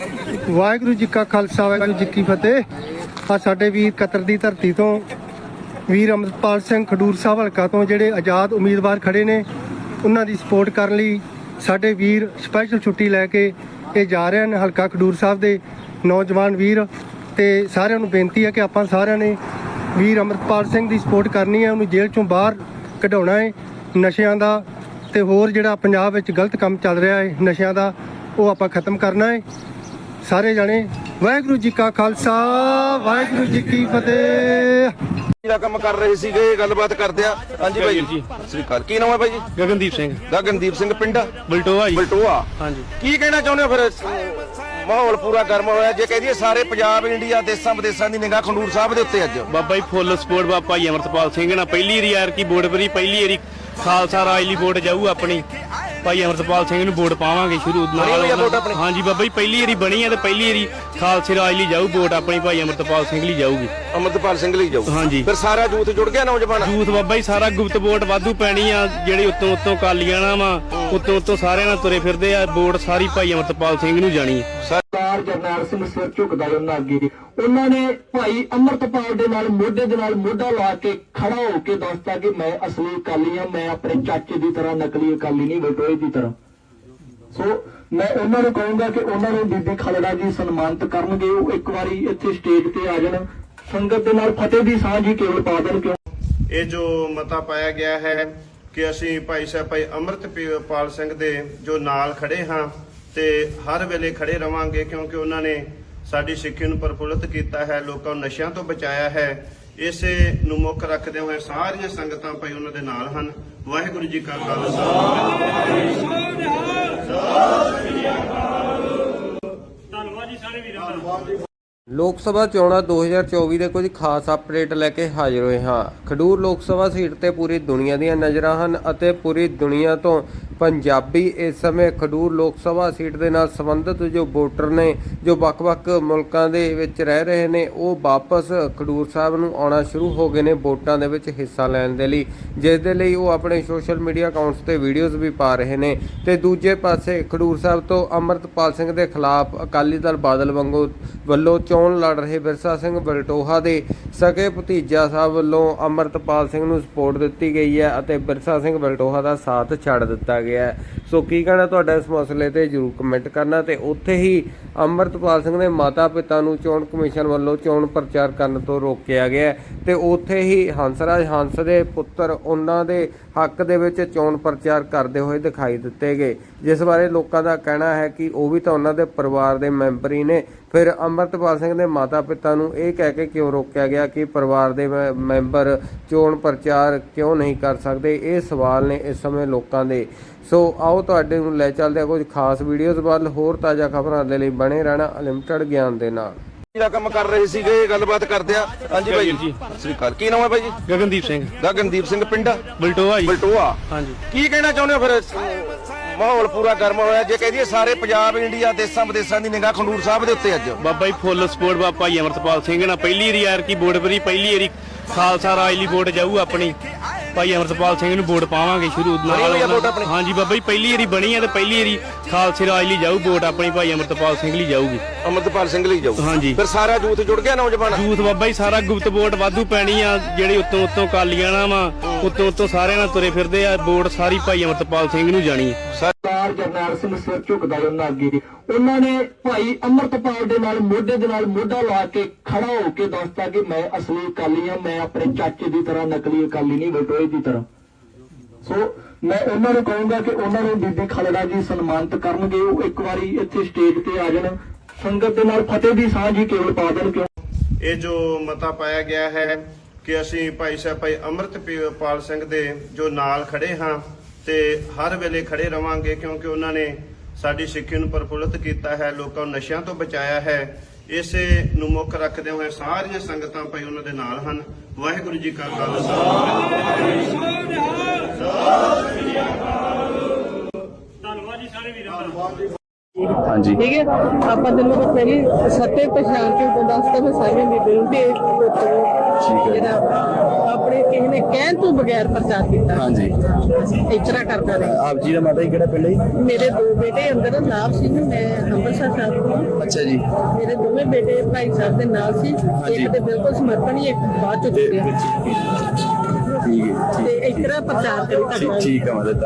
ਵਾਹਿਗੁਰੂ ਜੀ ਕਾ ਖਾਲਸਾ, ਵਾਹਿਗੁਰੂ ਜੀ ਕੀ ਫਤਿਹ। ਆ ਸਾਡੇ ਵੀਰ ਕਤਰ ਦੀ ਧਰਤੀ ਤੋਂ ਵੀਰ ਅਮਰਪਾਲ ਸਿੰਘ ਖਡੂਰ ਸਾਹਿਬ ਹਲਕਾ ਤੋਂ ਜਿਹੜੇ ਆਜ਼ਾਦ ਉਮੀਦਵਾਰ ਖੜੇ ਨੇ, ਉਹਨਾਂ ਦੀ ਸਪੋਰਟ ਕਰਨ ਲਈ ਸਾਡੇ ਵੀਰ ਸਪੈਸ਼ਲ ਛੁੱਟੀ ਲੈ ਕੇ ਇਹ ਜਾ ਰਹੇ ਹਨ ਹਲਕਾ ਖਡੂਰ ਸਾਹਿਬ ਦੇ ਨੌਜਵਾਨ ਵੀਰ। ਤੇ ਸਾਰਿਆਂ ਨੂੰ ਬੇਨਤੀ ਹੈ ਕਿ ਆਪਾਂ ਸਾਰਿਆਂ ਨੇ ਵੀਰ ਅਮਰਪਾਲ ਸਿੰਘ ਦੀ ਸਪੋਰਟ ਕਰਨੀ ਹੈ, ਉਹਨੂੰ ਜੇਲ੍ਹ ਚੋਂ ਬਾਹਰ ਕਢਾਉਣਾ ਹੈ ਨਸ਼ਿਆਂ ਦਾ। ਤੇ ਹੋਰ ਜਿਹੜਾ ਪੰਜਾਬ ਵਿੱਚ ਗਲਤ ਕੰਮ ਚੱਲ ਰਿਹਾ ਹੈ ਨਸ਼ਿਆਂ ਦਾ, ਉਹ ਆਪਾਂ ਖਤਮ ਕਰਨਾ ਹੈ। ਸਾਰੇ ਜਣੇ ਵਾਹਿਗੁਰੂ ਜੀ ਕਾ ਖਾਲਸਾ ਵਾਹਿਗੁਰੂ ਜੀ ਕੀ ਫਤਿਹ। ਦਾ ਕੰਮ ਕਰ ਰਹੇ ਸੀਗੇ ਗੱਲਬਾਤ ਕਰਦੇ ਆ। ਹਾਂਜੀ ਭਾਈ ਜੀ। ਸ੍ਰੀ ਅਕਾਲ। ਕੀ ਨਾਮ ਹੈ ਭਾਈ ਜੀ? ਗਗਨਦੀਪ ਸਿੰਘ। ਗਗਨਦੀਪ ਸਿੰਘ ਪਿੰਡਾ? ਬਲਟੋਆ ਜੀ। ਬਲਟੋਆ। ਹਾਂਜੀ। ਕੀ ਕਹਿਣਾ ਚਾਹੁੰਦੇ ਹੋ ਫਿਰ? ਇਸ ਮਾਹੌਲ ਪੂਰਾ ਗਰਮ ਹੋਇਆ। ਜੇ ਕਹਦੀਏ ਸਾਰੇ ਪੰਜਾਬ ਇੰਡੀਆ ਦੇਸਾਂ ਵਿਦੇਸਾਂ ਦੀ ਨਿਗਾਹ ਖੰਡੂਰ ਸਾਹਿਬ ਦੇ ਉੱਤੇ ਅੱਜ। ਬਾਬਾ ਜੀ ਫੁੱਲ ਸਪੋਰਟ ਬਾਬਾ ਭਾਈ ਅਮਰਤਪਾਲ ਸਿੰਘ ਨਾਲ। ਪਹਿਲੀ ਵਾਰੀ ਯਾਰ ਕੀ ਵੋਟ ਪਰੀ ਪਹਿਲੀ ਵਾਰੀ ਖਾਲਸਾ ਰਾਜ ਲਈ ਵੋਟ ਜਾਊ ਆਪਣੀ। ਭਾਈ ਅਮਰਤਪਾਲ ਸਿੰਘ ਨੂੰ ਵੋਟ ਪਾਵਾਂਗੇ ਸ਼ੁਰੂ ਆਪਣੀ? ਹਾਂਜੀ ਬਾਬਾ ਜੀ ਪਹਿਲੀ ਵਾਰੀ ਬਣੀ ਆ ਤੇ ਪਹਿਲੀ ਵਾਰੀ ਖਾਲਸੇ ਰਾਜ ਲਈ ਜਾਊ ਵੋਟ ਆਪਣੀ ਭਾਈ ਅਮਰਤਪਾਲ ਸਿੰਘ ਲਈ ਜਾਊਗੀ। ਅਮਰਤਪਾਲ ਸਿੰਘ ਲਈ ਜਾਊ? ਹਾਂਜੀ। ਫਿਰ ਸਾਰਾ ਯੂਥ ਜੁੜ ਗਿਆ ਨੌਜਵਾਨ? ਯੂਥ ਬਾਬਾ ਜੀ ਸਾਰਾ ਗੁਪਤ ਵੋਟ ਵਾਧੂ ਪੈਣੀ ਆ ਜਿਹੜੀ ਉੱਤੋਂ ਉੱਤੋਂ ਕਾਲੀਆਂ ਨਾ ਵਾ ਉੱਤੋਂ ਉੱਤੋਂ ਸਾਰਿਆਂ ਨਾਲ ਤੁਰੇ ਫਿਰਦੇ ਆ ਵੋਟ ਸਾਰੀ ਭਾਈ ਅਮਰਤਪਾਲ ਸਿੰਘ ਨੂੰ ਜਾਣੀ ਆ। ਸਰਦਾਰ ਜਰਨੈਲ ਸਿੰਘ ਸਿਰ ਝੁਕਦਾ ਹੈ ਉਹਨਾਂ ਅੱਗੇ ਉਹਨਾਂ ਨੇ ਭਾਈ ਅਮਰਤਪਾਲ ਦੇ ਨਾਲ, ਮੋਢੇ ਦੇ ਨਾਲ ਮੋਢਾ ਲਾ ਕੇ ਖੜਾ ਹੋ ਕੇ ਦੱਸਤਾ ਕਿ ਮੈਂ ਅਸਲੀ ਅਕਾਲੀ ਹਾਂ, ਮੈਂ ਆਪਣੇ ਚਾਚੇ ਦੀ ਤਰ੍ਹਾਂ, ਨਕਲੀ ਅਕਾਲੀ ਨਹੀਂ ਬਟੋਏ ਦੀ ਤਰ੍ਹਾਂ। ਸੋ ਮੈਂ ਉਹਨਾਂ ਨੂੰ ਕਹੂੰਗਾ ਕਿ ਉਹਨਾਂ ਨੂੰ ਬੀਬੀ ਖਾਲੜਾ ਜੀ ਸਨਮਾਨਿਤ ਕਰਨਗੇ, ਉਹ ਇੱਕ ਵਾਰੀ ਇੱਥੇ ਸਟੇਜ ਤੇ ਆ ਜਾਣ। ਸੰਗਤ ਦੇ ਨਾਲ ਫਤਿਹ ਦੀ ਸਾਂਝੀ ਕੇਵਲ ਪਾ ਦੇਣ ਕਿਉਂ? ਇਹ ਜੋ ਮਤਾ ਪਾਇਆ ਗਿਆ ਹੈ ਕਿ ਅਸੀਂ ਭਾਈ ਸਾਹਿਬ, ਭਾਈ ਅੰਮ੍ਰਿਤਪਾਲ ਸਿੰਘ ਦੇ ਜੋ ਨਾਲ ਖੜੇ ਹਾਂ ਤੇ ਹਰ ਵੇਲੇ ਖੜੇ ਰਵਾਂਗੇ ਕਿਉਂਕਿ ਉਹਨਾਂ ਨੇ ਸਾਡੀ ਸਿੱਖੀ ਨੂੰ ਪ੍ਰਫੁੱਲਤ ਕੀਤਾ ਹੈ ਲੋਕਾਂ ਨੂੰ ਨਸ਼ਿਆਂ ਤੋਂ ਬਚਾਇਆ ਹੈ। ਇਸੇ ਨੂੰ ਮੁੱਖ ਰੱਖਦੇ ਹੋਏ ਸਾਰੀਆਂ ਸੰਗਤਾਂ ਭਾਈ ਉਹਨਾਂ ਦੇ ਨਾਲ ਹਨ। ਵਾਹਿਗੁਰੂ ਜੀ ਕਾ ਖਾਲਸਾ। ਲੋਕ ਸਭਾ ਚੋਣਾਂ 2024 ਦੇ ਕੁਝ ਖਾਸ ਅਪਡੇਟ ਲੈ ਕੇ ਹਾਜ਼ਰ ਹੋਏ ਹਾਂ। ਖਡੂਰ ਲੋਕ ਸਭਾ ਸੀਟ ਤੇ ਪੂਰੀ ਦੁਨੀਆ ਦੀਆਂ ਨਜ਼ਰਾਂ ਹਨ ਅਤੇ ਪੂਰੀ ਦੁਨੀਆ ਤੋਂ ਪੰਜਾਬੀ ਇਸ ਸਮੇਂ ਖਡੂਰ ਲੋਕ ਸਭਾ ਸੀਟ ਦੇ ਨਾਲ ਸੰਬੰਧਿਤ ਜੋ ਵੋਟਰ ਨੇ, ਜੋ ਵੱਖ-ਵੱਖ ਮੁਲਕਾਂ ਦੇ ਵਿੱਚ ਰਹਿ ਰਹੇ ਨੇ, ਉਹ ਵਾਪਸ ਖਡੂਰ ਸਾਹਿਬ ਨੂੰ ਆਉਣਾ ਸ਼ੁਰੂ ਹੋ ਗਏ ਨੇ ਵੋਟਾਂ ਦੇ ਵਿੱਚ ਹਿੱਸਾ ਲੈਣ ਦੇ ਲਈ। ਜਿਸ ਦੇ ਲਈ ਉਹ ਆਪਣੇ ਸੋਸ਼ਲ ਮੀਡੀਆ ਅਕਾਊਂਟਸ ਤੇ ਵੀਡੀਓਜ਼ ਵੀ ਪਾ ਰਹੇ ਨੇ। ਤੇ ਦੂਜੇ ਪਾਸੇ ਖਡੂਰ ਸਾਹਿਬ ਤੋਂ ਅਮਰਤਪਾਲ ਸਿੰਘ ਦੇ ਖਿਲਾਫ ਅਕਾਲੀ ਦਲ ਬਾਦਲ ਵਾਂਗੂ ਵੱਲੋਂ ਚੋਣ ਲੜ ਰਹੇ ਵਿਰਸਾ ਸਿੰਘ ਬਲਟੋਹਾ ਦੇ ਸਕੇ ਭਤੀਜਾ ਸਾਹਿਬ ਵੱਲੋਂ ਅਮਰਤਪਾਲ ਸਿੰਘ ਨੂੰ ਸਪੋਰਟ ਦਿੱਤੀ ਗਈ ਹੈ ਅਤੇ ਬਿਰਸਾ ਸਿੰਘ ਬਲਟੋਹਾ ਦਾ ਸਾਥ ਛੱਡ ਦਿੱਤਾ ਗਿਆ। ਹੈ ਸੋ ਕੀ ਕਹਿਣਾ ਤੁਹਾਡਾ ਇਸ ਮਸਲੇ ਤੇ ਜਰੂਰ ਕਮੈਂਟ ਕਰਨਾ ਤੇ ਉੱਥੇ ਹੀ ਅਮਰਤਪਾਲ ਸਿੰਘ ਦੇ ਮਾਤਾ ਪਿਤਾ ਨੂੰ ਚੋਣ ਕਮਿਸ਼ਨ ਵੱਲੋਂ ਚੋਣ ਪ੍ਰਚਾਰ ਕਰਨ ਤੋਂ ਰੋਕਿਆ ਗਿਆ ਹੈ ਤੇ ਉੱਥੇ ਹੀ ਹੰਸਰਾਜ ਹੰਸ ਦੇ ਪੁੱਤਰ ਉਹਨਾਂ ਦੇ ਹੱਕ ਦੇ ਵਿੱਚ ਚੋਣ ਪ੍ਰਚਾਰ ਕਰਦੇ ਹੋਏ ਦਿਖਾਈ ਦਿੱਤੇ ਗਏ। ਜਿਸ ਬਾਰੇ ਲੋਕਾਂ ਦਾ ਕਹਿਣਾ ਹੈ ਕਿ ਉਹ ਵੀ ਤਾਂ ਉਹਨਾਂ ਦੇ ਪਰਿਵਾਰ ਦੇ ਮੈਂਬਰ ਹੀ ਨੇ। ਫਿਰ ਅਮਰਤਪਾਲ ਸਿੰਘ ਦੇ ਮਾਤਾ ਪਿਤਾ ਨੂੰ ਇਹ ਕਹਿ ਕੇ ਕਿਉਂ ਰੋਕਿਆ ਗਿਆ ਕਿ ਪਰਿਵਾਰ ਦੇ ਮੈ- ਮੈਂਬਰ ਚੋਣ ਪ੍ਰਚਾਰ ਕਿਉਂ ਨਹੀਂ ਕਰ ਸਕਦੇ? ਇਹ ਸਵਾਲ ਨੇ ਇਸ ਸਮੇਂ ਲੋਕਾਂ ਦੇ। ਸੋ ਆਓ ਤੁਹਾਡੇ ਨੂੰ ਲੈ ਚੱਲਦੇ ਹਾਂ ਕੁਝ ਖਾਸ ਵੀਡੀਓਜ਼ ਵੱਲ ਹੋਰ ਤਾਜ਼ਾ ਖਬਰਾਂ ਦੇ ਲਈ ਬਣੇ ਰਹਿਣਾ ਅਨਲਿਮਟਿਡ ਗਿਆਨ ਦੇ ਨਾਲ। ਦਾ ਕੰਮ ਕਰ ਰਹੇ ਸੀਗੇ ਗੱਲਬਾਤ ਕਰਦੇ ਆ। ਹਾਂਜੀ ਭਾਈ ਜੀ। ਸ੍ਰੀ ਅਕਾਲ। ਕੀ ਨਾਮ ਹੈ ਭਾਈ ਜੀ? ਗਗਨਦੀਪ ਸਿੰਘ। ਗਗਨਦੀਪ ਸਿੰਘ ਪਿੰਡਾ? ਬਲਟੋਆ ਜੀ। ਬਲਟੋਆ। ਹਾਂਜੀ। ਕੀ ਕਹਿਣਾ ਚਾਹੁੰਦੇ ਹੋ ਫਿਰ? ਮਾਹੌਲ ਪੂਰਾ ਗਰਮ ਹੋਇਆ। ਜੇ ਕਹਦੀਏ ਸਾਰੇ ਪੰਜਾਬ ਇੰਡੀਆ ਦੇਸਾਂ ਵਿਦੇਸਾਂ ਦੀ ਨਿਗਾਹ ਖੰਡੂਰ ਸਾਹਿਬ ਦੇ ਉੱਤੇ ਅੱਜ। ਬਾਬਾ ਜੀ ਫੁੱਲ ਸਪੋਰਟ ਬਾਬਾ ਭਾਈ ਅਮਰਤਪਾਲ ਸਿੰਘ ਨਾਲ। ਪਹਿਲੀ ਵਾਰੀ ਯਾਰ ਕੀ ਵੋਟ ਪਰੀ ਪਹਿਲੀ ਵਾਰੀ ਖਾਲਸਾ ਰਾਜ ਲਈ ਵੋਟ ਜਾਊ ਆਪਣੀ। ਭਾਈ ਅਮਰਤਪਾਲ ਸਿੰਘ ਨੂੰ ਵੋਟ ਪਾਵਾਂਗੇ ਸ਼ੁਰੂ ਆਪਣੀ? ਹਾਂਜੀ ਬਾਬਾ ਜੀ ਪਹਿਲੀ ਵਾਰੀ ਬਣੀ ਆ ਤੇ ਪਹਿਲੀ ਵਾਰੀ ਖਾਲਸੇ ਰਾਜ ਲਈ ਜਾਊ ਵੋਟ ਆਪਣੀ ਭਾਈ ਅਮਰਤਪਾਲ ਸਿੰਘ ਲਈ ਜਾਊਗੀ। ਅਮਰਤਪਾਲ ਸਿੰਘ ਲਈ ਜਾਊ? ਹਾਂਜੀ। ਫਿਰ ਸਾਰਾ ਯੂਥ ਜੁੜ ਗਿਆ ਨੌਜਵਾਨ? ਯੂਥ ਬਾਬਾ ਜੀ ਸਾਰਾ ਗੁਪਤ ਵੋਟ ਵਾਧੂ ਪੈਣੀ ਆ ਜਿਹੜੀ ਉੱਤੋਂ ਉੱਤੋਂ ਕਾਲੀਆਂ ਨਾ ਵਾ ਉੱਤੋਂ ਉੱਤੋਂ ਸਾਰਿਆਂ ਨਾਲ ਤੁਰੇ ਫਿਰਦੇ ਆ ਵੋਟ ਸਾਰੀ ਭਾਈ ਅਮਰਤਪਾਲ ਸਿੰਘ ਨੂੰ ਜਾਣੀ ਆ। ਸਰਦਾਰ ਜਰਨੈਲ ਸਿੰਘ ਸਿਰ ਝੁਕਦਾ ਹੈ ਉਹਨਾਂ ਅੱਗੇ ਉਹਨਾਂ ਨੇ ਭਾਈ ਅਮਰਤਪਾਲ ਦੇ ਨਾਲ, ਮੋਢੇ ਦੇ ਨਾਲ ਮੋਢਾ ਲਾ ਕੇ ਖੜਾ ਹੋ ਕੇ ਦੱਸਤਾ ਕਿ ਮੈਂ ਅਸਲੀ ਅਕਾਲੀ ਹਾਂ, ਮੈਂ ਆਪਣੇ ਚਾਚੇ ਦੀ ਤਰ੍ਹਾਂ, ਨਕਲੀ ਅਕਾਲੀ ਨਹੀਂ ਬਟੋਏ ਦੀ ਤਰ੍ਹਾਂ। ਸੋ ਮੈਂ ਉਹਨਾਂ ਨੂੰ ਕਹੂੰਗਾ ਕਿ ਉਹਨਾਂ ਨੂੰ ਬੀਬੀ ਖਾਲੜਾ ਜੀ ਸਨਮਾਨਿਤ ਕਰਨਗੇ, ਉਹ ਇੱਕ ਵਾਰੀ ਇੱਥੇ ਸਟੇਜ ਤੇ ਆ ਜਾਣ। ਸੰਗਤ ਦੇ ਨਾਲ ਫਤਿਹ ਦੀ ਸਾਂਝ ਹੀ ਕੇਵਲ ਪਾ ਦੇਣ ਕਿਉਂ? ਇਹ ਜੋ ਮਤਾ ਪਾਇਆ ਗਿਆ ਹੈ ਕਿ ਅਸੀਂ ਭਾਈ ਸਾਹਿਬ, ਭਾਈ ਅੰਮ੍ਰਿਤਪਾਲ ਸਿੰਘ ਦੇ ਜੋ ਨਾਲ ਖੜੇ ਹਾਂ ਤੇ ਹਰ ਵੇਲੇ ਖੜੇ ਰਵਾਂਗੇ ਕਿਉਂਕਿ ਉਹਨਾਂ ਨੇ ਸਾਡੀ ਸਿੱਖੀ ਨੂੰ ਪ੍ਰਫੁੱਲਤ ਕੀਤਾ ਹੈ ਲੋਕਾਂ ਨੂੰ ਨਸ਼ਿਆਂ ਤੋਂ ਬਚਾਇਆ ਹੈ। ਇਸੇ ਨੂੰ ਮੁੱਖ ਰੱਖਦੇ ਹੋਏ ਸਾਰੀਆਂ ਸੰਗਤਾਂ ਭਾਈ ਉਹਨਾਂ ਦੇ ਨਾਲ ਹਨ। ਵਾਹਿਗੁਰੂ ਜੀ ਕਾ ਖਾਲਸਾ। ਹਾਂਜੀ। ਠੀਕ ਹੈ ਆਪਾਂ ਤੈਨੂੰ ਤਾਂ ਪਹਿਲੀ ਸੱਤੇ ਪਛਾਣ ਕੇ ਦੱਸਦਾ ਮੈਂ ਸਾਰੀਆਂ ਬੀਬੀ ਨੂੰ ਠੀਕ ਹੈ। ਬਗੈਰ ਪ੍ਰਚਾਰ ਕੀਤਾ। ਹਾਂਜੀ। ਇਸ ਤਰ੍ਹਾਂ ਕਰਦਾ ਰਿਹਾ। ਆਪ ਜੀ ਦਾ ਮਾਤਾ ਜੀ ਕਿਹੜਾ ਪਿੰਡ ਹੈ ਜੀ? ਮੇਰੇ ਦੋ ਬੇਟੇ ਅੰਦਰ ਨਾਮ ਸਿੰਘ ਮੈਂ ਅੰਮ੍ਰਿਤਸਰ ਸਾਹਿਬ ਤੋਂ। ਅੱਛਾ ਜੀ। ਮੇਰੇ ਦੋਵੇਂ ਬੇਟੇ ਭਾਈ ਸਾਹਿਬ ਦੇ ਨਾਲ ਸੀ। ਹਾਂਜੀ। ਇੱਕ ਤੇ ਬਿਲਕੁਲ ਸਮਰਪਣ ਹੀ ਇੱਕ ਬਾਅਦ ਚ ਤੇ ਚੁੱਕਿਆ। ਠੀਕ ਹੈ ਤੇ ਇਸ ਤਰ੍ਹਾਂ ਪ੍ਰਚਾਰ ਕਰੀ ਠੀਕ ਧੰਨਵਾਦ ਠੀਕ ਹੈ ਮਾਤਾ ਧੰਨਵਾਦ।